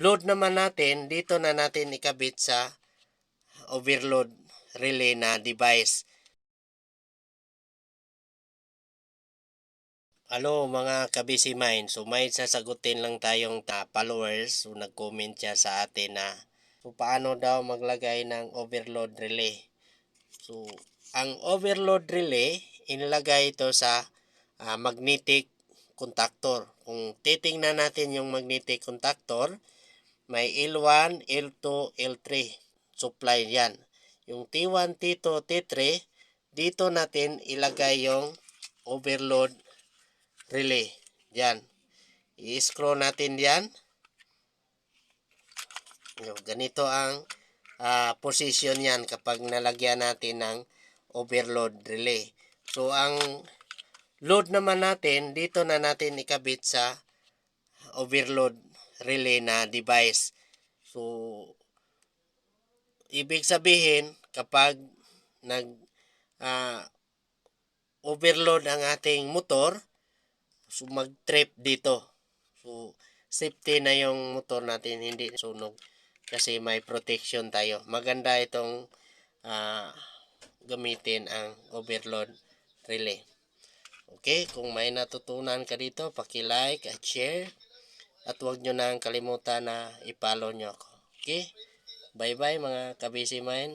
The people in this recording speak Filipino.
load naman natin, dito na natin ikabit sa overload relay na device. Hello mga kabisi mind. So may sasagutin lang tayong ta followers. So nag-comment siya sa atin na so paano daw maglagay ng overload relay. So ang overload relay inilagay ito sa ah, magnetic contactor. Kung titingnan natin yung magnetic contactor, may L1, L2, L3 supply yan. Yung T1, T2, T3, dito natin ilagay yung overload relay. Yan. I-scroll natin yan. Ganito ang ah, position yan kapag nalagyan natin ng overload relay. So, ang load naman natin, dito na natin ikabit sa overload relay na device. So, ibig sabihin, kapag nag ah, overload ang ating motor, so mag-trip dito. So, safety na yung motor natin, hindi sunog. Kasi may protection tayo. Maganda itong ah, gamitin ang overload relay. Okay, kung may natutunan ka dito, paki-like at share. At huwag nyo nang kalimutan na i-follow nyo ako. Okay? Bye-bye mga kabisi mind.